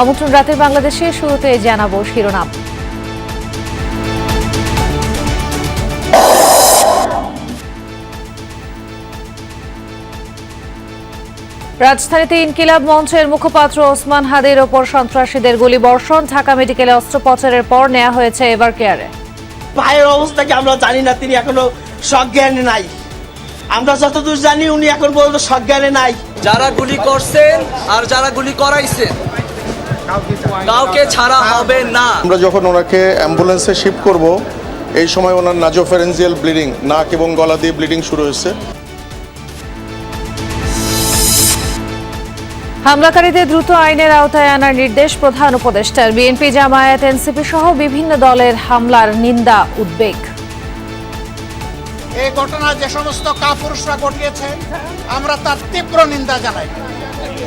আমন্ত্রণ রাতের বাংলাদেশে শুরুতে জানাব শিরোনাম। রাজধানীতে ইনকিলাব মঞ্চের মুখপাত্র ওসমান হাদির ওপর সন্ত্রাসীদের গুলিবর্ষণ ঢাকা মেডিকেলে অস্ত্রোপচারের পর নেওয়া হয়েছে এভার কেয়ারে। পায়ের অবস্থা কি আমরা জানি না তিনি এখনও সজ্ঞানে নাই। আমরা যতদূর জানি উনি এখন পর্যন্ত সজ্ঞানে নাই। যারা গুলি করছেন আর যারা গুলি করাইছেন কাউকে ছাড়া হবে না। আমরা যখন ওনাকে অ্যাম্বুলেন্সে শিফট করব এই সময় ওনার নাজোফেরেন্সিয়াল ব্লিডিং নাক এবং গলা দিয়ে ব্লিডিং শুরু হয়েছে। হামলাকারীদের দ্রুত আইনের আওতায় আনার নির্দেশ প্রধান উপদেষ্টার। বিএনপি জামায়াত এনসিপি সহ বিভিন্ন দলের হামলার নিন্দা উদ্বেগ। এই ঘটনা যে সমস্ত কাপুরুষরা ঘটিয়েছে আমরা তার তীব্র নিন্দা জানাই।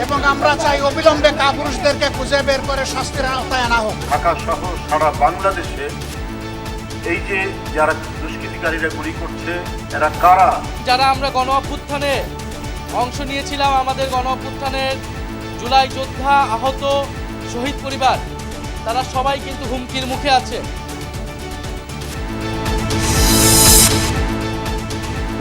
এবং আমরা চাই অবিলম্বে কাপুরুষদেরকে খুঁজে বের করে শাস্তির আওতায় আনা হোক। ঢাকা সহ সারা বাংলাদেশে এই যে যারা দুষ্কৃতিকারীরা গুলি করছে এরা কারা? যারা আমরা গণ অভ্যুত্থানে অংশ নিয়েছিলাম আমাদের গণ অভ্যুত্থানের জুলাই যোদ্ধা আহত শহীদ পরিবার তারা সবাই কিন্তু হুমকির মুখে আছে।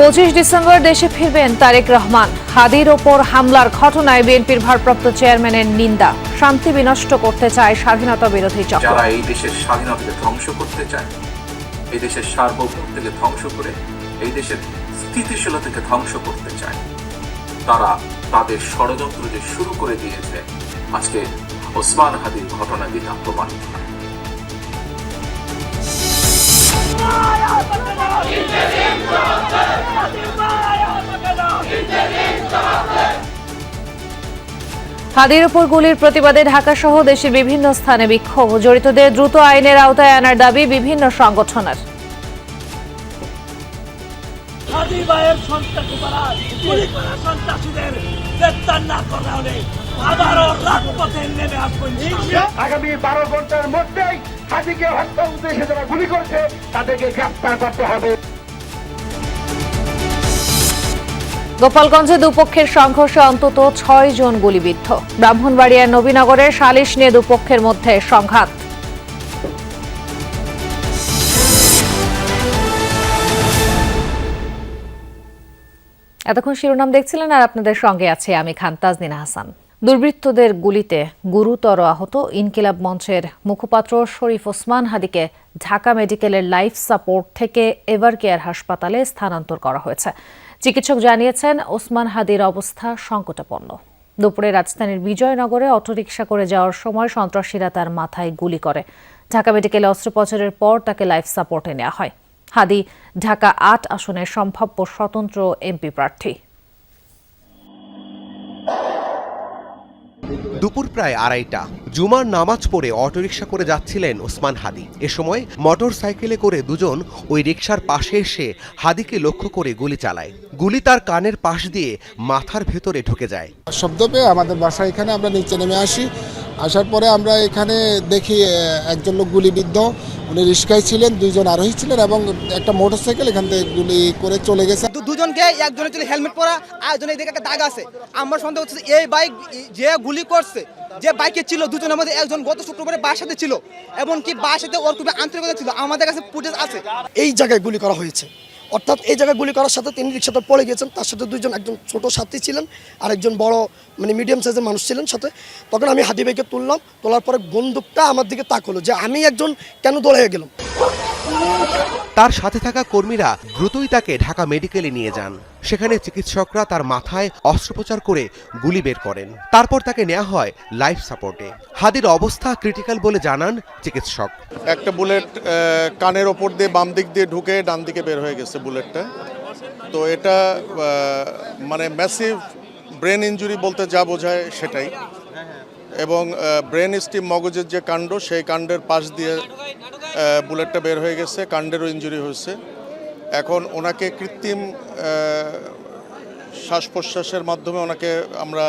পঁচিশ ডিসেম্বর দেশে ফিরবেন তারেক রহমান। হাদির ওপর হামলার ঘটনায় বিএনপির ভারপ্রাপ্ত চেয়ারম্যানের নিন্দা। শান্তি বিনষ্ট করতে চায় স্বাধীনতা বিরোধী চক্র। যারা এই দেশের স্বাধীনতাকে ধ্বংস করতে চায় এই দেশের সার্বভৌমত্বকে ধ্বংস করে এই দেশের স্থিতিশীলতাকে ধ্বংস করতে চায় তারা তাদের ষড়যন্ত্র যে শুরু করে দিয়েছে আজকে ওসমান হাদির ঘটনা দিয়ে তা প্রমাণিত হয়। হাদির ওপর গুলির প্রতিবাদে ঢাকা সহ দেশের বিভিন্ন স্থানে বিক্ষোভ। জড়িতদের দ্রুত আইনের আওতায় আনার দাবি বিভিন্ন সংগঠনের। আগামী বারো ঘণ্টার মধ্যেই হাজিকে হত্যা উদ্দেশ্যে যারা গুলি করছে তাদেরকে গ্রেপ্তার করতে হবে। গোপালগঞ্জে দুপক্ষের সংঘর্ষে অন্তত ছয় জন গুলিবিদ্ধ। ব্রাহ্মণবাড়িয়ার নবীনগরের সালিশ নিয়ে দুপক্ষের মধ্যে সংঘাত। এতক্ষণ শিরোনাম দেখছিলেন আর আপনাদের সঙ্গে আছে আমি খান তাজনিনা হাসান। দুর্বৃত্তদের গুলিতে গুরুতর আহত ইনকিলাব মঞ্চের মুখপাত্র শরীফ ওসমান হাদিকে ঢাকা মেডিকেলের লাইফ সাপোর্ট থেকে এভার কেয়ার হাসপাতালে স্থানান্তর করা হয়েছে। চিকিৎসক জানিয়েছেন, ওসমান হাদির অবস্থা সংকটাপন্ন দুপুরে রাজধানীর বিজয়নগরে অটোরিকশা করে যাওয়ার সময় সন্ত্রাসীরা তার মাথায় গুলি করে। ঢাকা মেডিকেলে অস্ত্রোপচারের পর তাকে লাইফ সাপোর্টে নেওয়া হয়। হাদি, ঢাকা আট আসনের সম্ভাব্য স্বতন্ত্র এমপি প্রার্থী। দুপুর প্রায় আড়াইটা। জুমার নামাজ পড়ে অটোরিকশা করে যাচ্ছিলেন ওসমান হাদি। এ সময় মোটর সাইকেলে করে দুজন ওই রিকশার পাশে এসে হাদিকে লক্ষ্য করে গুলি চালায়। গুলি তার কানের পাশ দিয়ে মাথার ভেতরে ঢুকে যায়। শব্দ পেয়ে আমাদের বাসা এখানে আমরা নিচে নেমে আসি। আসার পরে আমরা এখানে দেখি একজন লোক গুলিবিদ্ধ। উনি রিস্কায় ছিলেন দুইজন আরোহী ছিলেন এবং একটা মোটরসাইকেল এখান থেকে গুলি করে চলে গেছে। দুজনকে একজনের ছিল হেলমেট পরা আর একজনের এদিকে একটা দাগ আছে। আমার সন্দেহ হচ্ছে এই বাইক যে গুলি করছে যে বাইকে ছিল দুজনের মধ্যে একজন গত শুক্রবারে বাসাতে ছিল এবং কি বাসাতে ওর খুবই আন্তরিকতা ছিল। আমাদের কাছে ফুটেজ আছে। এই জায়গায় গুলি করা হয়েছে। অর্থাৎ এই জায়গায় গুলি করার সাথে তিনি রিক্সাতে পড়ে গিয়েছেন, তার সাথে দুজন একজন ছোট সাথী ছিলেন আর একজন বড় মানে মিডিয়াম সাইজের মানুষ ছিলেন সাথে। তখন আমি হাদি ভাইকে তুললাম, তোলার পরে বন্দুকটা আমার দিকে তাক হলো যে আমি একজন কেন দৌড়ে গেলাম? তার সাথে থাকা কর্মীরা দ্রুতই তাকে ঢাকা মেডিকেলে নিয়ে যান। সেখানে চিকিৎসকরা তার মাথায় অস্ত্রোপচার করে গুলি বের করেন। তারপর তাকে নেওয়া হয় লাইফ সাপোর্টে। হাদির অবস্থা ক্রিটিক্যাল বলে জানান চিকিৎসক। একটা বুলেট কানের ওপর দিয়ে বাম দিক দিয়ে ঢুকে ডান দিকে বের হয়ে গেছে বুলেটটা। তো এটা মানে ম্যাসিভ ব্রেন ইনজুরি বলতে যা বোঝায় সেটাই। এবং ব্রেন স্টিম মগজের যে কাণ্ড, সেই কাণ্ডের পাশ দিয়ে বুলেটটা বের হয়ে গেছে, কাণ্ডেরও ইঞ্জুরি হয়েছে। এখন ওনাকে কৃত্রিম শ্বাস প্রশ্বাসের মাধ্যমে ওনাকে আমরা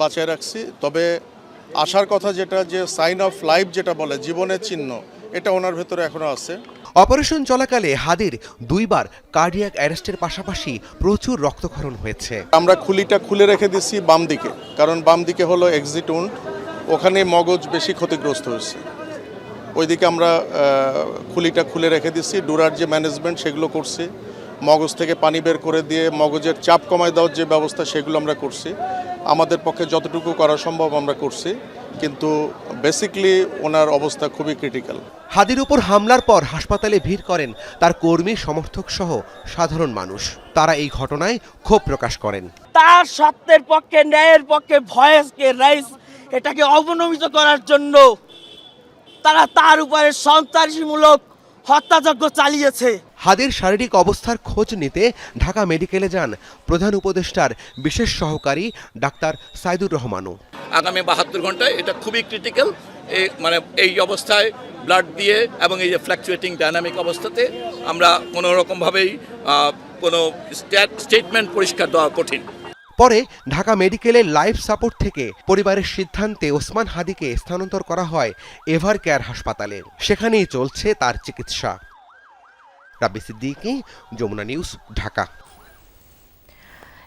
বাঁচিয়ে রাখছি। তবে আসার কথা যেটা যে সাইন অফ লাইফ যেটা বলে জীবনের চিহ্ন এটা ওনার ভেতরে এখনও আছে। অপারেশন চলাকালে হাদির দুইবার কার্ডিয়াক অ্যারেস্টের পাশাপাশি প্রচুর রক্তক্ষরণ হয়েছে। আমরা খুলিটা খুলে রেখে দিছি বাম দিকে কারণ বাম দিকে হলো এক্সিট উন্ড ওখানে মগজ বেশি ক্ষতিগ্রস্ত হয়েছে। ওইদিকে আমরা খুলিটা খুলে রেখে দিচ্ছি। ডোরার যে ম্যানেজমেন্ট সেগুলো করছি। মগজ থেকে পানি বের করে দিয়ে মগজের চাপ কমায় দেওয়ার যে ব্যবস্থা সেগুলো আমরা করছি। আমাদের পক্ষে যতটুকু করা সম্ভব আমরা করছি। কিন্তু বেসিকলি ওনার অবস্থা খুবই ক্রিটিক্যাল হাদির উপর হামলার পর হাসপাতালে ভিড় করেন তার কর্মী সমর্থক সহ সাধারণ মানুষ। তারা এই ঘটনায় ক্ষোভ প্রকাশ করেন। তার সত্যের পক্ষে ন্যায়ের পক্ষে ভয়েসকে রাইস এটাকে অবনমিত করার জন্য তারা তার উপরে সন্ত্রাসীমূলক হত্যাযজ্ঞ চালিয়েছে। হাদির শারীরিক অবস্থার খোঁজ নিতে ঢাকা মেডিকেলে যান প্রধান উপদেষ্টার বিশেষ সহকারী ডাক্তার সাইদুর রহমানও। আগামী বাহাত্তর ঘন্টায় এটা খুবই ক্রিটিক্যাল এই মানে এই অবস্থায় ব্লাড দিয়ে এবং এই যে ফ্ল্যাকচুয়েটিং ডায়নামিক অবস্থাতে আমরা কোনো রকমভাবেই কোনো স্টেটমেন্ট পরিষ্কার দেওয়া কঠিন। পরে ঢাকা মেডিকেলে লাইফ সাপোর্ট থেকে পরিবারের সিদ্ধান্তে ওসমান হাদিকে স্থানান্তর করা হয় এভার কেয়ার হাসপাতালে। সেখানেই চলছে তার চিকিৎসা। Rabbi Siddiqui, Jamuna news, Dhaka.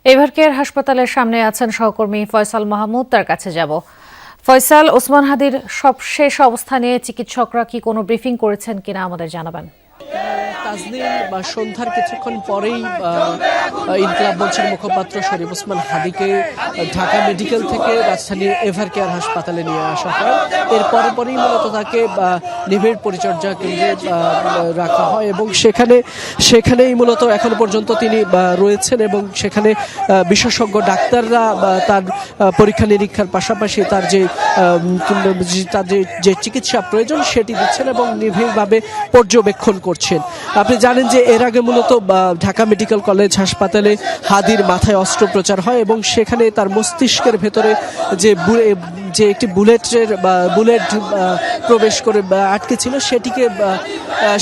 Ever care হাসপাতালের সামনে আছেন সহকর্মী ফয়সাল মাহমুদ, তার কাছে যাব। ফয়সাল, ওসমান হাদির সবশেষ অবস্থা নিয়ে চিকিৎসকরা কি কোনো ব্রিফিং করেছেন কিনা আমাদের জানাবেন। বা সন্ধ্যার কিছুক্ষণ পরেই ইনকলাব মঞ্চের মুখপাত্র শরীফ ওসমান হাদিকে ঢাকা মেডিকেল থেকে রাজধানীর এভার কেয়ার হাসপাতালে নিয়ে আসা হয়। এর পরে পরেই মূলত তাকে নিবিড় পরিচর্যা কেন্দ্রে রাখা হয় এবং সেখানে, সেখানেই মূলত এখন পর্যন্ত তিনি রয়েছেন এবং সেখানে বিশেষজ্ঞ ডাক্তাররা তার পরীক্ষা নিরীক্ষার পাশাপাশি তার যে যে যে চিকিৎসা প্রয়োজন সেটি দিচ্ছেন এবং নিবিড়ভাবে পর্যবেক্ষণ করছেন। আপনি জানেন যে এর আগে মূলত ঢাকা মেডিকেল কলেজ হাসপাতালে হাদির মাথায় অস্ত্রোপচার হয় এবং সেখানে তার মস্তিষ্কের ভেতরে যে যে একটি বুলেটের বুলেট প্রবেশ করে আটকে ছিল, সেটিকে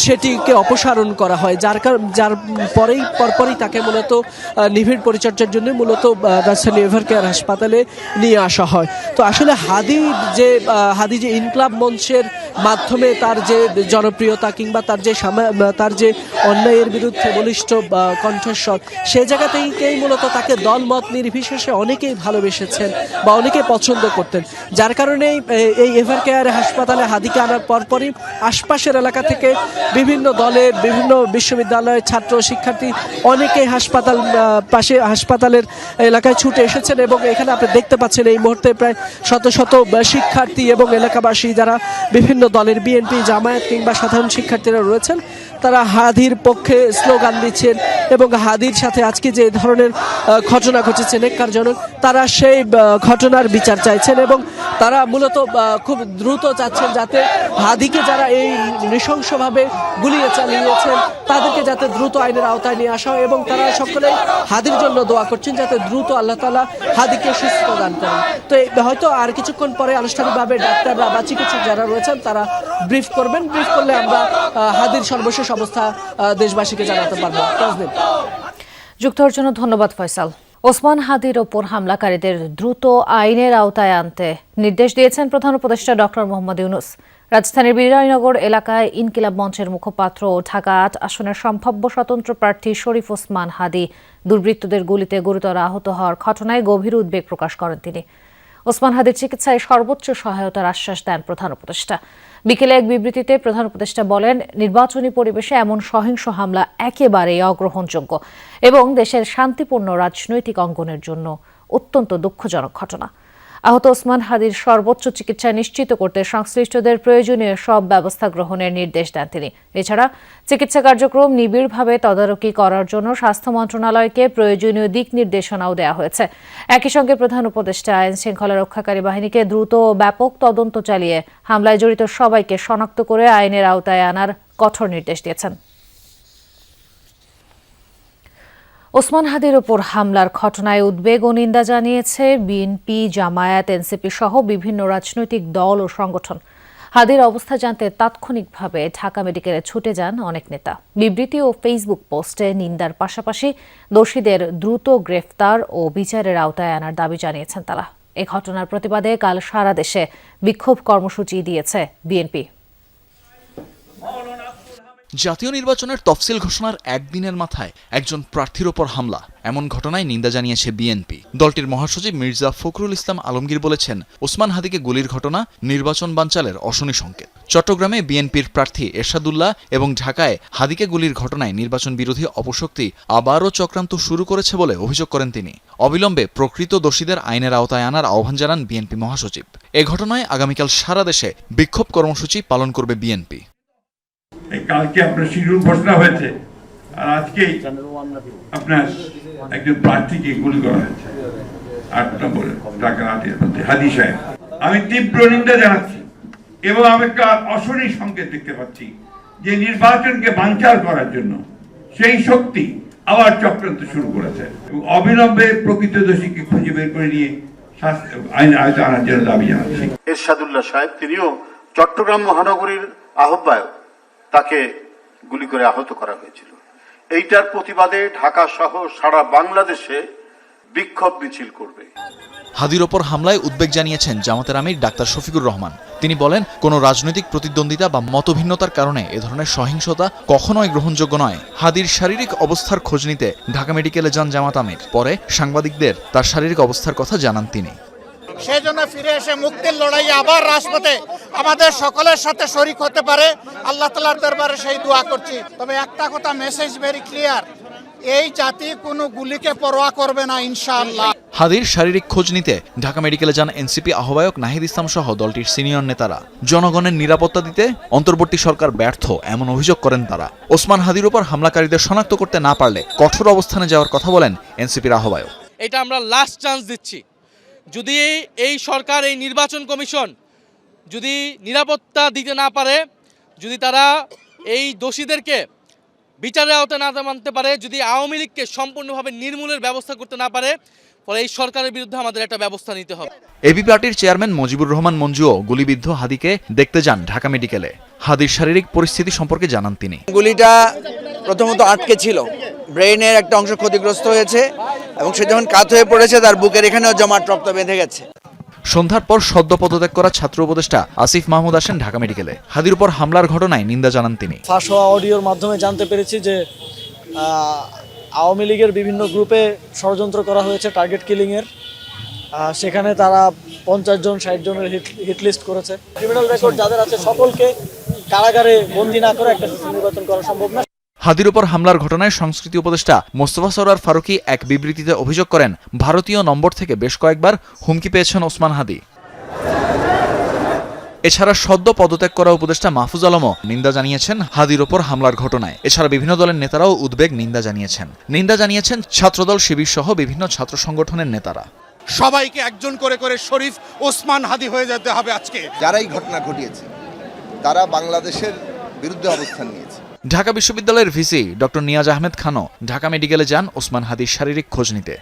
সেটিকে অপসারণ করা হয়। যার যার পরেই, পরপরই তাকে মূলত নিবিড় পরিচর্যার জন্য মূলত রাজধানী এভার কেয়ার হাসপাতালে নিয়ে আসা হয়। তো আসলে হাদি যে হাদি যে ইনকলাব মঞ্চের মাধ্যমে তার যে জনপ্রিয়তা কিংবা তার যে তার যে অন্যায়ের বিরুদ্ধে বলিষ্ঠ কণ্ঠস্বর, সে জায়গাতেই মূলত তাকে দলমত নির্বিশেষে অনেকেই ভালোবেসেছেন বা অনেকেই পছন্দ করতেন। যার কারণে এই এভার কেয়ার হাসপাতালে হাদিকে আনার পরপরই আশপাশের এলাকা থেকে বিভিন্ন দলের বিভিন্ন বিশ্ববিদ্যালয়ের ছাত্র শিক্ষার্থী অনেকেই হাসপাতাল পাশে হাসপাতালের এলাকায় ছুটে এসেছেন এবং এখানে আপনি দেখতে পাচ্ছেন এই মুহূর্তে প্রায় শত শত শিক্ষার্থী এবং এলাকাবাসী যারা বিভিন্ন দলের বিএনপি জামায়াত কিংবা সাধারণ শিক্ষার্থীরা রয়েছেন। তারা হাদির পক্ষে স্লোগান দিচ্ছেন এবং হাদির সাথে আজকে যে ধরনের ঘটনা ঘটেছে নেককারজনক, তারা সেই ঘটনার বিচার চাইছেন এবং তারা মূলত খুব দ্রুত চাচ্ছেন যাতে হাদিকে যারা এই নৃশংসভাবে গুলিয়ে চালিয়েছেন, তাদেরকে যাতে দ্রুত আইনের আওতায় নিয়ে আসা হয় এবং তারা সকলে হাদির জন্য দোয়া করছেন যাতে দ্রুত আল্লাহ তালা হাদিকে সুস্থ দান করেন। তো হয়তো আর কিছুক্ষণ পরে আনুষ্ঠানিকভাবে ডাক্তাররা বা চিকিৎসক যারা রয়েছেন, তারা ব্রিফ করবেন। ব্রিফ করলে আমরা হাদির সর্বশেষ অবস্থা দেশবাসীকে জানাতে পারব। তাজদিন যুক্ত হওয়ার জন্য ধন্যবাদ, ফয়সাল। ওসমান হাদির ওপর হামলাকারীদের দ্রুত আইনের আওতায় আনতে নির্দেশ দিয়েছেন প্রধান উপদেষ্টা ডক্টর মোহাম্মদ ইউনুস। রাজধানীর বিজয়নগর এলাকায় ইনকিলাব মঞ্চের মুখপাত্র ও ঢাকা আট আসনের সম্ভাব্য স্বতন্ত্র প্রার্থী শরীফ ওসমান হাদি দুর্বৃত্তদের গুলিতে গুরুতর আহত হওয়ার ঘটনায় গভীর উদ্বেগ প্রকাশ করেন তিনি। ওসমান হাদির চিকিৎসায় সর্বোচ্চ সহায়তার আশ্বাস দেন প্রধান উপদেষ্টা। বিকেলে এক বিবৃতিতে প্রধান উপদেষ্টা বলেন, নির্বাচনী পরিবেশে এমন সহিংস হামলা একেবারেই অগ্রহণযোগ্য এবং দেশের শান্তিপূর্ণ রাজনৈতিক অঙ্গনের জন্য অত্যন্ত দুঃখজনক ঘটনা। আহত ওসমান হাদির সর্বোচ্চ চিকিৎসা নিশ্চিত করতে সংশ্লিষ্টদের প্রয়োজনীয় সব ব্যবস্থা গ্রহণের নির্দেশ দেন তিনি। এছাড়া চিকিৎসা কার্যক্রম নিবিড়ভাবে তদারকি করার জন্য স্বাস্থ্য মন্ত্রণালয়কে প্রয়োজনীয় দিক নির্দেশনাও দেওয়া হয়েছে। একই সঙ্গে প্রধান উপদেষ্টা আইন শৃঙ্খলা রক্ষাকারী বাহিনীকে দ্রুত ও ব্যাপক তদন্ত চালিয়ে হামলায় জড়িত সবাইকে শনাক্ত করে আইনের আওতায় আনার কঠোর নির্দেশ দিয়েছেন। ওসমান হাদির ওপর হামলার ঘটনায় উদ্বেগ ও নিন্দা জানিয়েছে বিএনপি, জামায়াত, এনসিপি সহ বিভিন্ন রাজনৈতিক দল ও সংগঠন। হাদির অবস্থা জানতে তাৎক্ষণিকভাবে ঢাকা মেডিকেলে ছুটে যান অনেক নেতা। বিবৃতি ও ফেসবুক পোস্টে নিন্দার পাশাপাশি দোষীদের দ্রুত গ্রেফতার ও বিচারের আওতায় আনার দাবি জানিয়েছেন তারা। এ ঘটনার প্রতিবাদে কাল সারা দেশে বিক্ষোভ কর্মসূচি দিয়েছে বিএনপি। জাতীয় নির্বাচনের তফসিল ঘোষণার একদিনের মাথায় একজন প্রার্থীর ওপর হামলা। এমন ঘটনায় নিন্দা জানিয়েছে বিএনপি। দলটির মহাসচিব মির্জা ফখরুল ইসলাম আলমগীর বলেছেন, ওসমান হাদিকে গুলির ঘটনা, নির্বাচন বানচালের অশনি সংকেত। চট্টগ্রামে বিএনপির প্রার্থী এরশাদুল্লাহ এবং ঢাকায় হাদিকে গুলির ঘটনায় নির্বাচন বিরোধী অপশক্তি আবারও চক্রান্ত শুরু করেছে বলে অভিযোগ করেন তিনি। অবিলম্বে প্রকৃত দোষীদের আইনের আওতায় আনার আহ্বান জানান বিএনপি মহাসচিব। এ ঘটনায় আগামীকাল সারা দেশে বিক্ষোভ কর্মসূচি পালন করবে বিএনপি। কালকে আপনার শিডিউল ঘোষণা হয়েছে। আর আজকেই আপনার একজন প্রার্থীকে গুলি করা হয়েছে। আট নম্বরে ঢাকার আটের হাদি সাহেব। আমি তীব্র নিন্দা জানাচ্ছি এবং আমি একটা অশনি সংকেত দেখতে পাচ্ছি যে নির্বাচনকে বানচাল করার জন্য সেই শক্তি আবার চক্রান্ত শুরু করেছে। এবং অবিলম্বে প্রকৃত দোষীকে খুঁজে বের করে নিয়ে আইন আয়তা আনার জন্য দাবি জানাচ্ছি। এরশাদুল্লাহ সাহেব, তিনিও চট্টগ্রাম মহানগরীর আহ্বায়ক। তাকে গুলি করে আহত করা হয়েছিল। এইটার প্রতিবাদে ঢাকা সহ সারা বাংলাদেশে বিক্ষোভ মিছিল করবে। হাদির ওপর হামলায় উদ্বেগ জানিয়েছেন জামাতের আমির ডাক্তার শফিকুর রহমান। তিনি বলেন, কোনো রাজনৈতিক প্রতিদ্বন্দ্বিতা বা মতভিন্নতার কারণে এ ধরনের সহিংসতা কখনোই গ্রহণযোগ্য নয়। হাদির শারীরিক অবস্থার খোঁজ নিতে ঢাকা মেডিকেলে যান জামাত আমির। পরে সাংবাদিকদের তার শারীরিক অবস্থার কথা জানান তিনি। সেই জন্য ফিরে এসে মুক্তির লড়াই আবার রাজপথে আমাদের সকলের সাথে শরিক হতে পারে। আল্লাহ তালার দরবারে সেই দোয়া করছি। তবে একটা কথা মেসেজ ভেরি ক্লিয়ার এই জাতি কোনো গুলিকে পরোয়া করবে না ইনশাআল্লাহ। হাদির শারীরিক খোঁজ নিতে ঢাকা মেডিকেলে যান এনসিপি আহ্বায়ক নাহিদ ইসলাম সহ দলটির সিনিয়র নেতারা। জনগণের নিরাপত্তা দিতে অন্তর্বর্তী সরকার ব্যর্থ এমন অভিযোগ করেন তারা। ওসমান হাদির উপর হামলাকারীদের শনাক্ত করতে না পারলে কঠোর অবস্থানে যাওয়ার কথা বলেন এনসিপির আহ্বায়ক। এটা আমরা লাস্ট চান্স দিচ্ছি। যদি এই সরকার, এই নির্বাচন কমিশন যদি নিরাপত্তা দিতে না পারে, যদি তারা এই দোষীদেরকে বিচারের আওতায় না মানতে পারে, যদি আওয়ামী লীগকে সম্পূর্ণভাবে নির্মূলের ব্যবস্থা করতে না পারে ফলে এই সরকারের বিরুদ্ধে আমাদের একটা ব্যবস্থা নিতে হবে। এবি পার্টির চেয়ারম্যান মজিবুর রহমান মঞ্জুও গুলিবিদ্ধ হাদিকে দেখতে যান ঢাকা মেডিকেলে। হাদির শারীরিক পরিস্থিতি সম্পর্কে জানান তিনি। গুলিটা প্রথমত আটকে ছিল। ব্রেইনের একটা অংশ ক্ষতিগ্রস্ত হয়েছে এবং সে যখন কাত হয়ে পড়েছে তার বুকের এখানেও জমাট রক্ত বেঁধে গেছে। সন্ধ্যার পর সদ্য পদত্যাগ করা ছাত্র উপদেষ্টা আসিফ মাহমুদ আসেন ঢাকা মেডিকেলে। হাদির উপর হামলার ঘটনায় নিন্দা জানান তিনি। ফাঁস হওয়া অডিওর মাধ্যমে জানতে পেরেছি যে আওয়ামী লীগের বিভিন্ন গ্রুপে ষড়যন্ত্র করা হয়েছে টার্গেট কিলিংয়ের সেখানে তারা পঞ্চাশ জন, ষাট জনের হিট লিস্ট করেছে। ক্রিমিনাল রেকর্ড যাদের আছে, সকলকে কারাগারে বন্দি না করে একটা নির্বাচন করা সম্ভব না। হাদির উপর হামলার ঘটনায় সংস্কৃতি উপদেষ্টা মোস্তফা সরার ফারুকি এক বিবৃতিতে অভিযোগ করেন, ভারতীয় নম্বর থেকে বেশ কয়েকবার হুমকি পেয়েছেন ওসমান হাদি। এছাড়া সদ্য পদত্যাগ করা উপদেষ্টা মাহফুজ আলমও নিন্দা জানিয়েছেন হাদির ওপর হামলার ঘটনায়। এছাড়া বিভিন্ন দলের নেতারাও উদ্বেগ নিন্দা জানিয়েছেন। নিন্দা জানিয়েছেন ছাত্রদল শিবির সহ বিভিন্ন ছাত্র সংগঠনের নেতারা। সবাইকে একজন করে করে শরীফ ওসমান হাদি হয়ে যেতে হবে আজকে। যারাই ঘটনা ঘটিয়েছে তারা বাংলাদেশের বিরুদ্ধে অবস্থান নিয়েছে। ঢাকা বিশ্ববিদ্যালয়ের ভিসি ডক্টর নিয়াজ আহমেদ খানও ঢাকা মেডিকেলে যান ওসমান হাদির শারীরিক খোঁজ নিতে।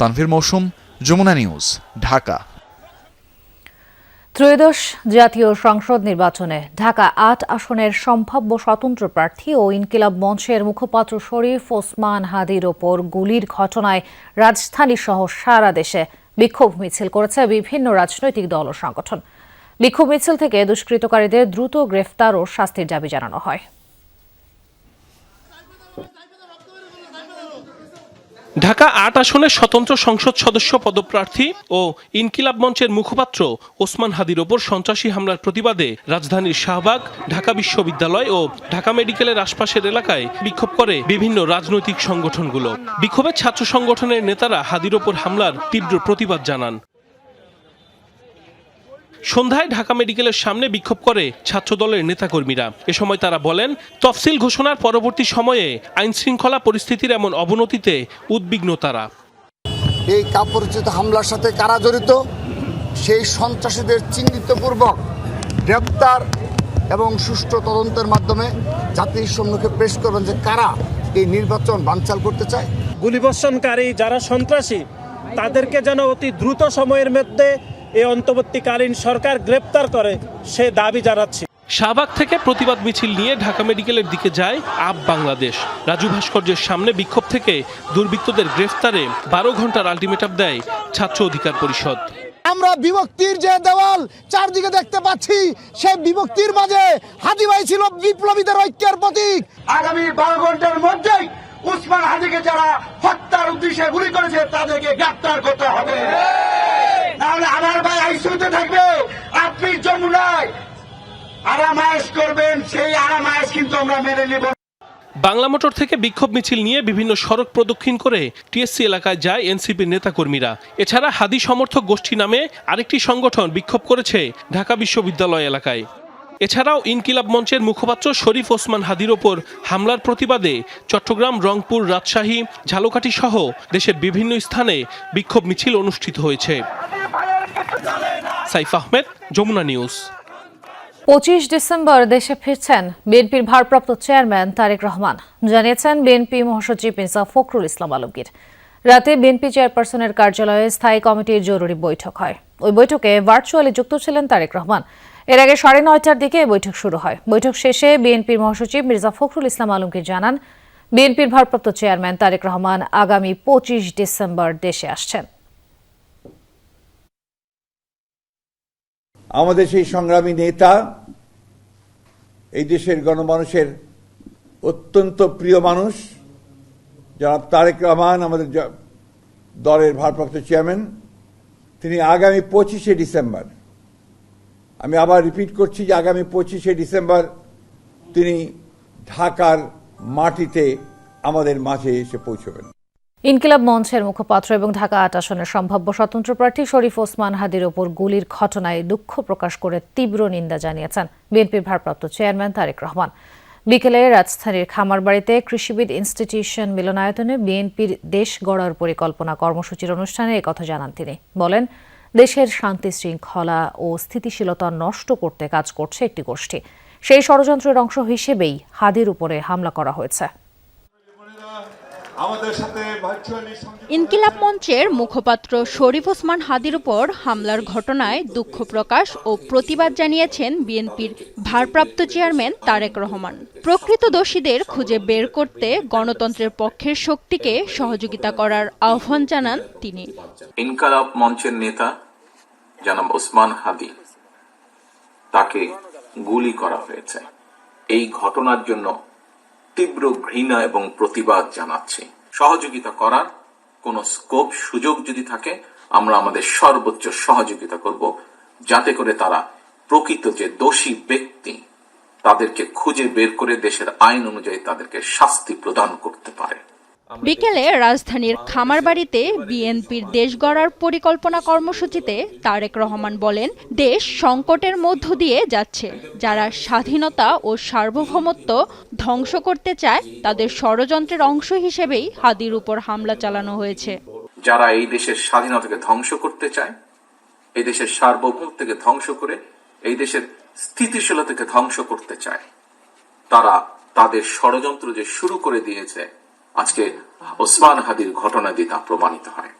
তানভীর মৌসুম যমুনা নিউজ ঢাকা। ত্রয়োদশ জাতীয় সংসদ নির্বাচনে ঢাকা আট আসনের সম্ভাব্য স্বতন্ত্র প্রার্থী ও ইনকিলাব মঞ্চের মুখপাত্র শরীফ ওসমান হাদির ওপর গুলির ঘটনায় রাজধানী সহ সারা দেশে বিক্ষোভ মিছিল করেছে বিভিন্ন রাজনৈতিক দল ও সংগঠন। বিক্ষোভ মিছিল থেকে দুষ্কৃতকারীদের দ্রুত গ্রেফতার ও শাস্তির দাবি জানানো হয়। ঢাকা আট আসনের স্বতন্ত্র সংসদ সদস্য পদপ্রার্থী ও ইনকিলাব মঞ্চের মুখপাত্র ওসমান হাদির ওপর সন্ত্রাসী হামলার প্রতিবাদে রাজধানীর শাহবাগ, ঢাকা বিশ্ববিদ্যালয় ও ঢাকা মেডিকেলের আশপাশের এলাকায় বিক্ষোভ করে বিভিন্ন রাজনৈতিক সংগঠনগুলো। বিক্ষোভের ছাত্র সংগঠনের নেতারা হাদির ওপর হামলার তীব্র প্রতিবাদ জানান। সন্ধ্যায় ঢাকা মেডিকেলের সামনে বিক্ষোভ করে ছাত্রদলের নেতাকর্মীরা। এ সময় তারা বলেন তফসিল ঘোষণার পরবর্তী সময়ে আইন শৃঙ্খলা পরিস্থিতির এমন অবনতিতে উদ্বিগ্ন তারা। এই কাপড়চিত হামলার সাথে কারা জড়িত? সেই সন্ত্রাসীদের চিহ্নিতপূর্বক গ্রেপ্তার এবং সুষ্ঠু তদন্তের মাধ্যমে জাতির সম্মুখে পেশ করবেন যে কারা এই নির্বাচন বানচাল করতে চায়। গুলিবর্ষণকারী যারা সন্ত্রাসী তাদেরকে যেন অতি দ্রুত সময়ের মধ্যে এই অন্তর্বর্তীকালীন সরকার গ্রেপ্তার করে সে দাবি জানাচ্ছি। শাহবাগ থেকে প্রতিবাদ মিছিল নিয়ে ঢাকা মেডিকেলের দিকে যায় আপ বাংলাদেশ। রাজু ভাস্কর্যের সামনে বিক্ষোভ থেকে দুর্বৃত্তদের গ্রেফতারে বারো ঘণ্টার আলটিমেটাম দেয় ছাত্র অধিকার পরিষদ। আমরা বিভক্তির যে দেওয়াল চারদিকে দেখতে পাচ্ছি সেই বিভক্তির মাঝে হাদি ভাই ছিল বিপ্লবীদের ঐক্যের প্রতীক। আগামী বারো ঘণ্টার মধ্যেই উসমান হাদিকে যারা হত্যার উদ্দেশ্যে গুলি করেছে, তাদেরকে গ্রেপ্তার করতে হবে। নাহলে আমার ভাই আইসিউতে থাকবে, আপনি যমুনায় আরামায়েশ করবেন, সেই আরামায়েশ কিন্তু আমরা মেনে নেব। বাংলা মোটর থেকে বিক্ষোভ মিছিল নিয়ে বিভিন্ন সড়ক প্রদক্ষিণ করে টিএসসি এলাকায় যায় এনসিপির নেতাকর্মীরা। এছাড়া হাদি সমর্থক গোষ্ঠী নামে আরেকটি সংগঠন বিক্ষোভ করেছে ঢাকা বিশ্ববিদ্যালয় এলাকায়। এছাড়াও ইনকিলাব মঞ্চের মুখপাত্র শরীফ ওসমান হাদির ওপর হামলার প্রতিবাদে চট্টগ্রাম রংপুর রাজশাহী, ঝালকাঠি সহ দেশের বিভিন্ন স্থানে বিক্ষোভ মিছিল অনুষ্ঠিত হয়েছে। সাইফ আহমেদ, যমুনা নিউজ। পঁচিশ ডিসেম্বর দেশে ফিরছেন বিএনপির ভারপ্রাপ্ত চেয়ারম্যান তারেক রহমান। জানিয়েছেন বিএনপি মহাসচিব মির্জা ফখরুল ইসলাম আলমগীর। রাতে বিএনপি চেয়ারপারসনের কার্যালয়ে স্থায়ী কমিটির জরুরি বৈঠক হয়। ওই বৈঠকে ভার্চুয়ালি যুক্ত ছিলেন তারেক রহমান। এর আগে সাড়ে নয়টার দিকে বৈঠক শুরু হয়। বৈঠক শেষে বিএনপির মহাসচিব মির্জা ফখরুল ইসলাম আলমগীর জানান, বিএনপির ভারপ্রাপ্ত চেয়ারম্যান তারেক রহমান আগামী পঁচিশ ডিসেম্বর দেশে আসছেন। আমাদের সেই সংগ্রামী নেতা, এই দেশের গণমানুষের অত্যন্ত প্রিয় মানুষ, জনাব তারেক রহমান, আমাদের দলের ভারপ্রাপ্ত চেয়ারম্যান, তিনি আগামী পঁচিশে ডিসেম্বর আমি আবার রিপিট করছি যে আগামী পঁচিশে ডিসেম্বর তিনি ঢাকার মাটিতে আমাদের মাঝে এসে পৌঁছবেন। ইনকিলাব মঞ্চের মুখপাত্র এবং ঢাকা আট আসনের সম্ভাব্য স্বতন্ত্র প্রার্থী শরীফ ওসমান হাদির ওপর গুলির ঘটনায় দুঃখ প্রকাশ করে তীব্র নিন্দা জানিয়েছেন বিএনপির ভারপ্রাপ্ত চেয়ারম্যান তারেক রহমান। বিকেলে রাজধানীর খামারবাড়িতে কৃষিবিদ ইনস্টিটিউশন মিলনায়তনে বিএনপির দেশ গড়ার পরিকল্পনা কর্মসূচির অনুষ্ঠানে একথা জানান তিনি। বলেন দেশের শান্তি শৃঙ্খলা ও স্থিতিশীলতা নষ্ট করতে কাজ করছে একটি গোষ্ঠী। সেই ষড়যন্ত্রের অংশ হিসেবেই হাদির উপরে হামলা করা হয়েছে। ইনকিলাব মঞ্চের মুখপাত্র শরীফ ওসমান হাদির উপর হামলার ঘটনায় দুঃখ প্রকাশ ও প্রতিবাদ জানিয়েছেন বিএনপির ভারপ্রাপ্ত চেয়ারম্যান তারেক রহমান। প্রকৃত দোষীদের খুঁজে বের করতে গণতন্ত্রের পক্ষের শক্তিকে সহযোগিতা করার আহ্বান জানান তিনি। ইনকালাব মঞ্চের নেতা জনাব ওসমান হাদি তাকে গুলি করা হয়েছে। এই ঘটনার জন্য তীব্র ঘৃণা এবং প্রতিবাদ জানাচ্ছি। সহযোগিতা করার কোন স্কোপ সুযোগ যদি থাকে, আমরা আমাদের সর্বোচ্চ সহযোগিতা করব। যাতে করে তারা প্রকৃত যে দোষী ব্যক্তি, তাদেরকে খুঁজে বের করে দেশের আইন অনুযায়ী তাদেরকে শাস্তি প্রদান করতে পারে। বিকেলে রাজধানীর খামারবাড়িতে বিএনপির দেশ গড়ার পরিকল্পনা কর্মসূচিতে তারেক রহমান বলেন দেশ সংকটের মধ্য দিয়ে যাচ্ছে। যারা স্বাধীনতা ও সার্বভৌমত্ব ধ্বংস করতে চায় তাদের ষড়যন্ত্রের অংশ হিসেবেই হাদির উপর হামলা চালানো হয়েছে। যারা এই দেশের স্বাধীনতাকে ধ্বংস করতে চায় এই দেশের সার্বভৌমত্বকে ধ্বংস করে এই দেশের স্থিতিশীলতাকে ধ্বংস করতে চায় তারা তাদের ষড়যন্ত্র যে শুরু করে দিয়েছে আজকে ওসমান হাদির ঘটনা দিয়ে তা প্রমাণিত হয়।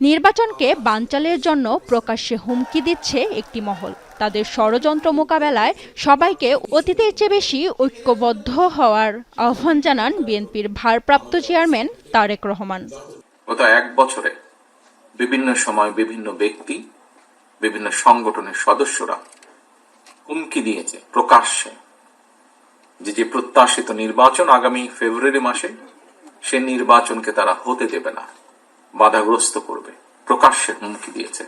নির্বাচনকে বানচালের জন্য প্রকাশ্যে হুমকি দিচ্ছে একটি মহল। তাদের ষড়যন্ত্র মোকাবেলায় সবাইকে অতীতের চেয়ে বেশি ঐক্যবদ্ধ হওয়ার আহ্বান জানান বিএনপির ভারপ্রাপ্ত চেয়ারম্যান তারেক রহমান। গত এক বছরে বিভিন্ন সময় বিভিন্ন ব্যক্তি বিভিন্ন সংগঠনের সদস্যরা হুমকি দিয়েছে প্রকাশ্যে যে যে প্রত্যাশিত নির্বাচন আগামী ফেব্রুয়ারি মাসে সে নির্বাচনকে তারা হতে দেবে না। বাধাগ্রস্ত করবে। প্রকাশ্যে হুমকি দিয়েছে।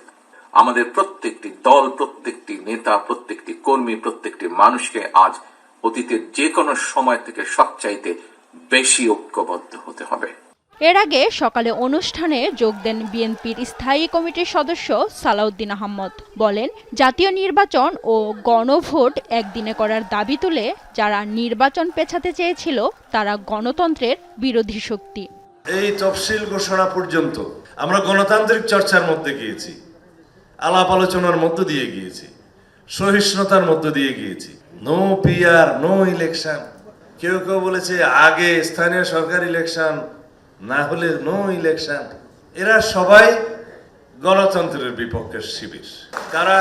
আমাদের প্রত্যেকটি দল, প্রত্যেকটি নেতা, প্রত্যেকটি কর্মী, প্রত্যেকটি মানুষকে আজ অতীতের যে কোনো সময় থেকে সবচাইতে বেশি ঐক্যবদ্ধ হতে হবে। এর আগে সকালে অনুষ্ঠানে যোগ দেন বিএনপির স্থায়ী কমিটির সদস্য সালাউদ্দিন আহমদ। বলেন, জাতীয় নির্বাচন ও গণভোট একদিনে করার দাবি তুলে যারা নির্বাচন পেছাতে চেয়েছিল, তারা গণতন্ত্রের বিরোধী শক্তি। এই তফসিল ঘোষণা পর্যন্ত আমরা গণতান্ত্রিক চর্চার মধ্যে গিয়েছি, আলাপ আলোচনার মধ্য দিয়ে গিয়েছি, সহিষ্ণুতার মধ্য দিয়ে গিয়েছি। নো পিআর নো ইলেকশন কেউ কেউ বলেছে, আগে স্থানীয় সরকার ইলেকশন না হলে নো ইলেকশন এরা সবাই গণতন্ত্রের বিপক্ষের শিবির। তারা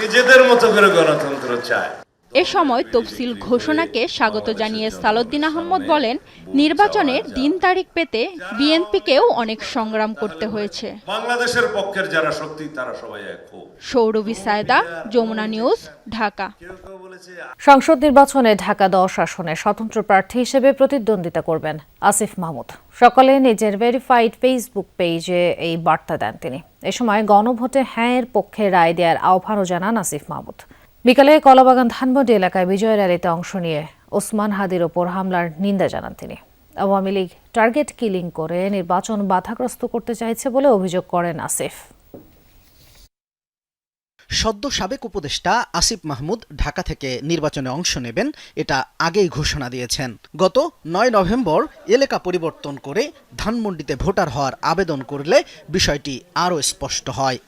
নিজেদের মতো করে গণতন্ত্র চায়। এ সময় তফসিল ঘোষণাকে স্বাগত জানিয়ে সালউদ্দিন আহমদ বলেন নির্বাচনের দিন তারিখ পেতে বিএনপিকেও অনেক সংগ্রাম করতে হয়েছে। বাংলাদেশের পক্ষের যারা শক্তি তারা সবাই সৌরভী সায়দা যমুনা নিউজ ঢাকা। সংসদ নির্বাচনে ঢাকা দশ আসনে স্বতন্ত্র প্রার্থী হিসেবে প্রতিদ্বন্দ্বিতা করবেন আসিফ মাহমুদ। সকালে নিজের ভেরিফাইড ফেসবুক পেজে এই বার্তা দেন তিনি। এ সময় গণভোটে হ্যাঁ এর পক্ষে রায় দেওয়ার আহ্বানও জানান আসিফ মাহমুদ। বিকালে কলাবাগান ধানমন্ডি এলাকায় বিজয় র্যালিতে অংশ নিয়ে ওসমান হাদির ওপর হামলার নিন্দা জানান তিনি। আওয়ামী লীগ টার্গেট কিলিং করে নির্বাচন বাধাগ্রস্ত করতে চাইছে বলে অভিযোগ করেন আসিফ। সদ্য সাবেক উপদেষ্টা আসিফ মাহমুদ ঢাকা থেকে নির্বাচনে অংশ নেবেন, এটা আগেই ঘোষণা দিয়েছেন। গত নয় নভেম্বর এলাকা পরিবর্তন করে ধানমন্ডিতে ভোটার হওয়ার আবেদন করলে বিষয়টি আরও স্পষ্ট হয়।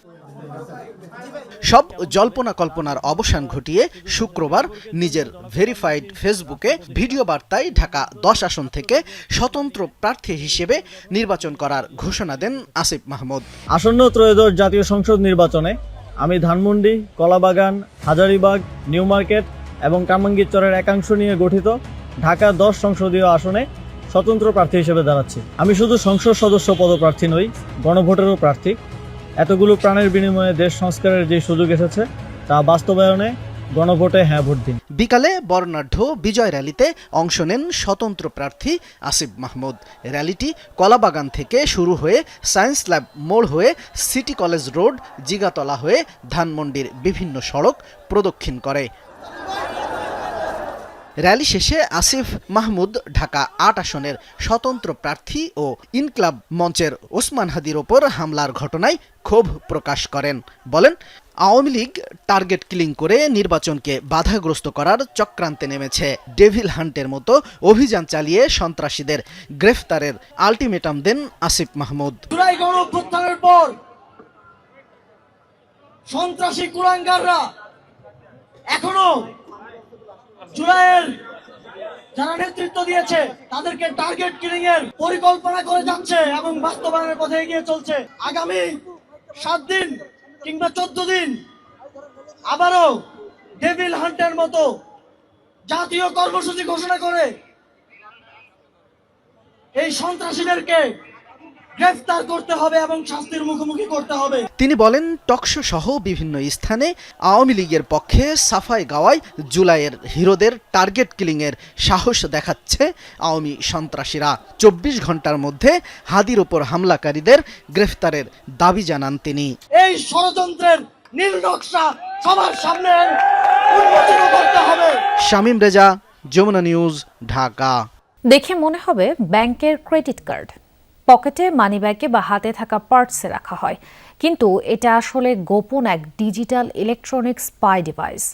সব জল্পনা কল্পনার অবসান ঘটিয়ে শুক্রবার নিজের ভেরিফাইড ফেসবুকে ভিডিও বার্তায় ঢাকা দশ আসন থেকে স্বতন্ত্র প্রার্থী হিসেবে নির্বাচন করার ঘোষণা দেন আসিফ মাহমুদ। আসন্ন ত্রয়োদশ জাতীয় সংসদ নির্বাচনে আমি ধানমন্ডি, কলাবাগান, হাজারিবাগ, নিউ মার্কেট এবং কামাঙ্গিরচরের একাংশ নিয়ে গঠিত ঢাকা দশ সংসদীয় আসনে স্বতন্ত্র প্রার্থী হিসেবে দাঁড়াচ্ছি। আমি শুধু সংসদ সদস্য পদপ্রার্থী নই, গণভোটেরও প্রার্থী। এতগুলো প্রাণের বিনিময়ে দেশ সংস্কারের যে সুযোগ এসেছে, তা বাস্তবায়নে গণভোটে হ্যাঁ ভোট দিন। বিকালে বর্ণাঢ্য বিজয় র্যালিতে অংশ নেন স্বতন্ত্র প্রার্থী আসিফ মাহমুদ। র্যালিটি কলাবাগান থেকে শুরু হয়ে সায়েন্স ল্যাব মোড় হয়ে সিটি কলেজ রোড, জিগাতলা হয়ে ধানমন্ডির বিভিন্ন সড়ক প্রদক্ষিণ করে। র্যালি শেষে আসিফ মাহমুদ ঢাকা আট আসনের স্বতন্ত্র প্রার্থী ও ইনক্লাব মঞ্চের ওসমান হাদির ওপর হামলার ঘটনায় ক্ষোভ প্রকাশ করেন। বলেন, আওয়ামী লীগ টার্গেট কিলিং করে নির্বাচনকে বাধাগ্রস্ত করার চক্রান্তে নেমেছে। ডেভিল হান্টের মতো অভিযান চালিয়ে সন্ত্রাসীদের গ্রেফতারের আলটিমেটাম দেন আসিফ মাহমুদ। পর সন্ত্রাসী কুলাঙ্গাররা এখনও জুলাইয়ের যারা নেতৃত্ব দিয়েছে, তাদেরকে টার্গেট কিলিং এর পরিকল্পনা করে যাচ্ছে এবং বাস্তবায়নের পথে এগিয়ে চলছে। আগামী সাত দিন কিংবা চোদ্দ দিন আবারও ডেভিল হান্টের মতো জাতীয় কর্মসূচি ঘোষণা করে এই সন্ত্রাসীদেরকে গ্রেফতার করতে হবে এবং শাস্তির মুখোমুখি করতে হবে। তিনি বলেন টকশো সহ বিভিন্ন স্থানে আওয়ামী লীগের পক্ষে সাফাই গাওয়ায় জুলাইয়ের হিরোদের টার্গেট কিলিংয়ের সাহস দেখাচ্ছে আওয়ামী সন্ত্রাসীরা। চব্বিশ ঘণ্টার মধ্যে হাদির ওপর হামলাকারীদের গ্রেফতারের দাবি জানান তিনি। এই ষড়যন্ত্রের নীল নকশা সবার সামনে করতে হবে। শামীম রেজা যমুনা নিউজ ঢাকা। দেখে মনে হবে ব্যাংকের ক্রেডিট কার্ড। পকেটে মানিব্যাগে বা হাতে থাকা পার্টসে রাখা হয়। কিন্তু এটা আসলে গোপন এক ডিজিটাল ইলেকট্রনিক স্পাই ডিভাইস।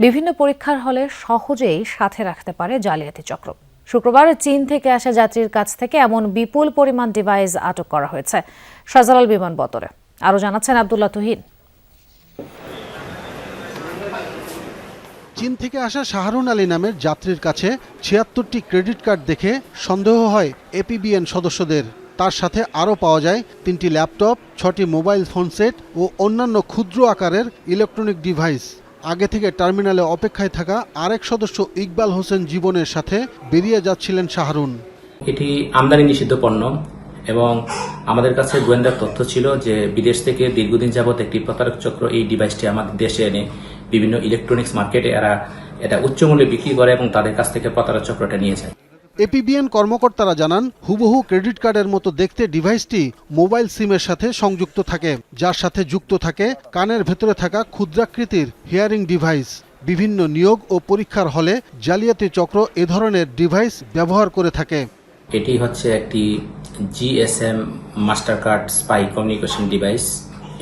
বিভিন্ন পরীক্ষার হলে সহজেই সাথে রাখতে পারে জালিয়াতি চক্র। শুক্রবার চীন থেকে আসা যাত্রীর কাছ থেকে এমন বিপুল পরিমাণ ডিভাইস আটক করা হয়েছে শাহজালাল বিমানবন্দরে আরও জানাচ্ছেন আবদুল্লাহ তুহিন। চীন থেকে আসা শাহরুন আলী নামের যাত্রীর কাছে ছিয়াত্তরটি ক্রেডিট কার্ড দেখে সন্দেহ হয় এপিবিএন সদস্যদের। তার সাথে আরও পাওয়া যায় তিনটি ল্যাপটপ, ছটি মোবাইল ফোন সেট ও অন্যান্য ক্ষুদ্র আকারের ইলেকট্রনিক ডিভাইস। আগে থেকে টার্মিনালে অপেক্ষায় থাকা আরেক সদস্য ইকবাল হোসেন জীবনের সাথে বেরিয়ে যাচ্ছিলেন শাহরুন। এটি আমদানি নিষিদ্ধ পণ্য এবং আমাদের কাছে গোয়েন্দার তথ্য ছিল যে বিদেশ থেকে দীর্ঘদিন যাবৎ একটি প্রতারক চক্র এই ডিভাইসটি আমাদের দেশে এনে বিভিন্ন ইলেকট্রনিক্স মার্কেটে এরা এটা উচ্চ মূল্যে বিক্রি করে এবং তাদের কাছ থেকে প্রতারক চক্রটা নিয়ে যায়। এপিবিএন কর্মকর্তারা জানান, হুবহু ক্রেডিট কার্ডের মতো দেখতে ডিভাইসটি মোবাইল সিমের সাথে সংযুক্ত থাকে, যার সাথে যুক্ত থাকে কানের ভেতরে থাকা ক্ষুদ্রাকৃতির হিয়ারিং ডিভাইস। বিভিন্ন নিয়োগ ও পরীক্ষার হলে জালিয়াতি চক্র এ ধরনের ডিভাইস ব্যবহার করে থাকে। এটি হচ্ছে একটি GSM master card spy communication device.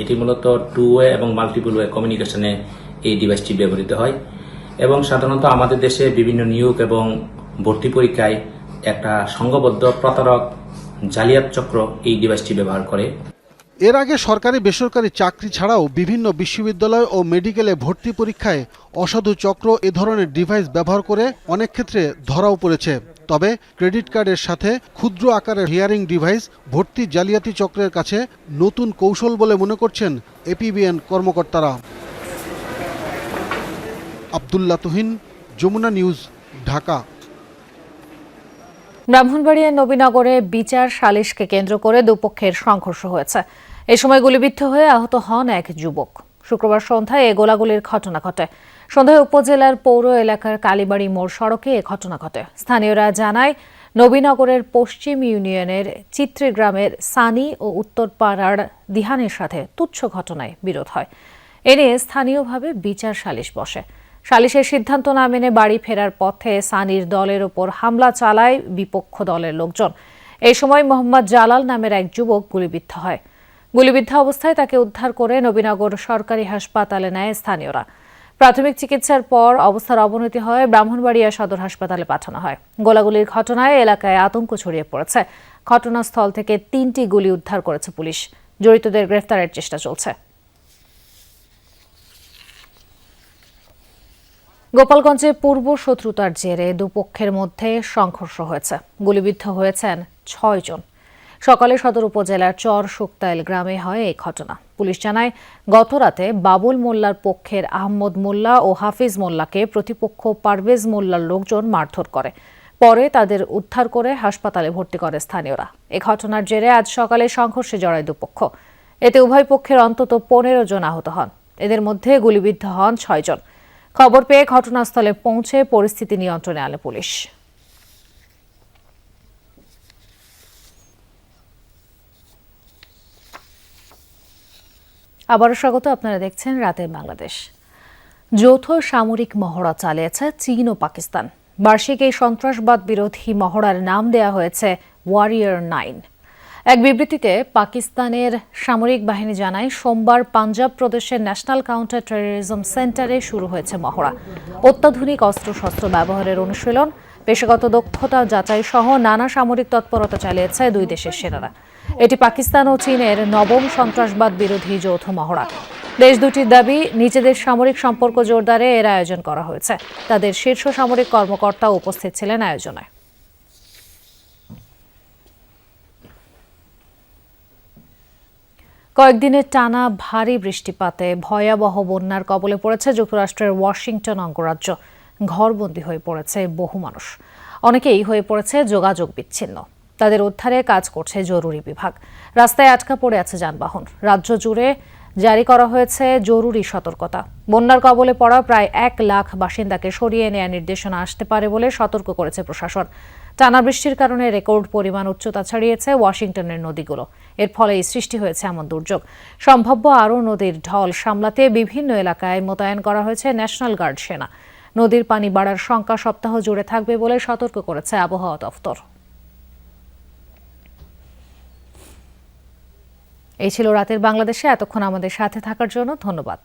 এটি মূলত টু ওয়ে এবং মাল্টিপল ওয়ে কমিউনিকেশনে এই ডিভাইসটি ব্যবহৃত হয়। এবং সাধারণত আমাদের দেশে বিভিন্ন নিয়োগ এবং ভর্তি পরীক্ষায় একটা সংঘবদ্ধ প্রতারক জালিয়াত চক্র এই ডিভাইসটি ব্যবহার করে। এর আগে সরকারি বেসরকারি চাকরি ছাড়াও বিভিন্ন বিশ্ববিদ্যালয় ও মেডিকেলে ভর্তি পরীক্ষায় অসাধু চক্র এ ধরনের ডিভাইস ব্যবহার করে অনেক ক্ষেত্রে ধরাও পড়েছে। তবে ক্রেডিট কার্ডের সাথে ক্ষুদ্র আকারের হিয়ারিং ডিভাইস, ভর্তি জালিয়াতি চক্রের কাছে নতুন কৌশল বলে মনে করছেন এপিবিএন কর্মকর্তারা। আবদুল্লা তুহিন, যমুনা নিউজ, ঢাকা। ব্রাহ্মণবাড়িয়ার নবীনগরে বিচার সালিশকে কেন্দ্র করে দুপক্ষের সংঘর্ষ হয়েছে। এ সময় গুলিবিদ্ধ হয়ে আহত হন এক যুবক। শুক্রবার সন্ধ্যায় এ গোলাগুলির ঘটনা ঘটে। সন্ধ্যায় উপজেলার পৌর এলাকার কালীবাড়ি মোড় সড়কে এ ঘটনা ঘটে। স্থানীয়রা জানায়, নবীনগরের পশ্চিম ইউনিয়নের চিত্রে গ্রামের সানি ও উত্তরপাড়ার দিহানের সাথে তুচ্ছ ঘটনায় বিরোধ হয়। এ নিয়ে স্থানীয়ভাবে বিচার সালিশ বসে। সালিশের সিদ্ধান্ত না মেনে বাড়ি ফেরার পথে সানির দলের ওপর হামলা চালায় বিপক্ষ দলের লোকজন। এই সময় মোহাম্মদ জালাল নামের এক যুবক গুলিবিদ্ধ হয়। গুলিবিদ্ধ অবস্থায় তাকে উদ্ধার করে নবীনগর সরকারি হাসপাতালে নেয় স্থানীয়রা। প্রাথমিক চিকিৎসার পর অবস্থার অবনতি হয়, ব্রাহ্মণবাড়িয়া সদর হাসপাতালে পাঠানো হয়। গোলাগুলির ঘটনায় এলাকায় আতঙ্ক ছড়িয়ে পড়েছে। ঘটনাস্থল থেকে তিনটি গুলি উদ্ধার করেছে পুলিশ। জড়িতদের গ্রেফতারের চেষ্টা চলছে। গোপালগঞ্জে পূর্ব শত্রুতার জেরে দুপক্ষের মধ্যে সংঘর্ষ হয়েছে। গুলিবিদ্ধ হয়েছেন ছয়জন সকালে সদর উপজেলার চর শুক্তাইল গ্রামে হয় এই ঘটনা। পুলিশ জানায়, গতরাতে বাবুল মোল্লার পক্ষের আহমদ মোল্লা ও হাফিজ মোল্লাকে প্রতিপক্ষ পারভেজ মোল্লার লোকজন মারধর করে। পরে তাদের উদ্ধার করে হাসপাতালে ভর্তি করে স্থানীয়রা। এ ঘটনার জেরে আজ সকালে সংঘর্ষে জড়ায় দুপক্ষ। এতে উভয় পক্ষের অন্তত পনেরো জন আহত হন। এদের মধ্যে গুলিবিদ্ধ হন ছয়জন খবর পেয়ে ঘটনাস্থলে পৌঁছে পরিস্থিতি নিয়ন্ত্রণে আনে পুলিশ। আবারও স্বাগত, আপনারা দেখছেন রাতের বাংলাদেশ। যৌথ সামরিক মহড়া চালিয়েছে চীন ও পাকিস্তান। বার্ষিক এই সন্ত্রাসবাদ বিরোধী মহড়ার নাম দেয়া হয়েছে ওয়ারিয়র নাইন এক বিবৃতিতে পাকিস্তানের সামরিক বাহিনী জানায়, সোমবার পাঞ্জাব প্রদেশের ন্যাশনাল কাউন্টার টেরোরিজম সেন্টারে শুরু হয়েছে মহড়া। অত্যাধুনিক অস্ত্রশস্ত্র ব্যবহারের অনুশীলন, পেশাগত দক্ষতা যাচাই সহ নানা সামরিক তৎপরতা চালিয়েছে দুই দেশের সেনারা। এটি পাকিস্তান ও চীনের নবম সন্ত্রাসবাদ বিরোধী যৌথ মহড়া। দেশ দুটির দাবি, নিজেদের সামরিক সম্পর্ক জোরদারে এর আয়োজন করা হয়েছে। তাদের শীর্ষ সামরিক কর্মকর্তা উপস্থিত ছিলেন আয়োজনে। কয়েকদিনের টানা ভারী বৃষ্টিপাতে ভয়াবহ বন্যার কবলে পড়েছে যুক্তরাষ্ট্রের ওয়াশিংটন অঙ্গরাজ্য। ঘরবন্দি হয়ে পড়েছে বহু মানুষ। অনেকেই হয়ে পড়েছে যোগাযোগ বিচ্ছিন্ন। তাদের উদ্ধারে কাজ করছে জরুরি বিভাগ। রাস্তায় আটকা পড়ে আছে যানবাহন। রাজ্য জুড়ে জারি করা হয়েছে জরুরি সতর্কতা। বন্যার কবলে পড়া প্রায় এক লাখ বাসিন্দাকে সরিয়ে নেওয়ার নির্দেশনা আসতে পারে বলে সতর্ক করেছে প্রশাসন। টানা বৃষ্টির কারণে রেকর্ড পরিমাণ উচ্চতা ছাড়িয়েছে ওয়াশিংটনের নদীগুলো। এর ফলেই সৃষ্টি হয়েছে এমন দুর্যোগ। সম্ভাব্য আরও নদীর ঢল সামলাতে বিভিন্ন এলাকায় মোতায়েন করা হয়েছে ন্যাশনাল গার্ড সেনা। নদীর পানি বাড়ার শঙ্কা সপ্তাহ জুড়ে থাকবে বলে সতর্ক করেছে আবহাওয়া দফতর। এই ছিল রাতের বাংলাদেশে। এতক্ষণ আমাদের সাথে থাকার জন্য ধন্যবাদ।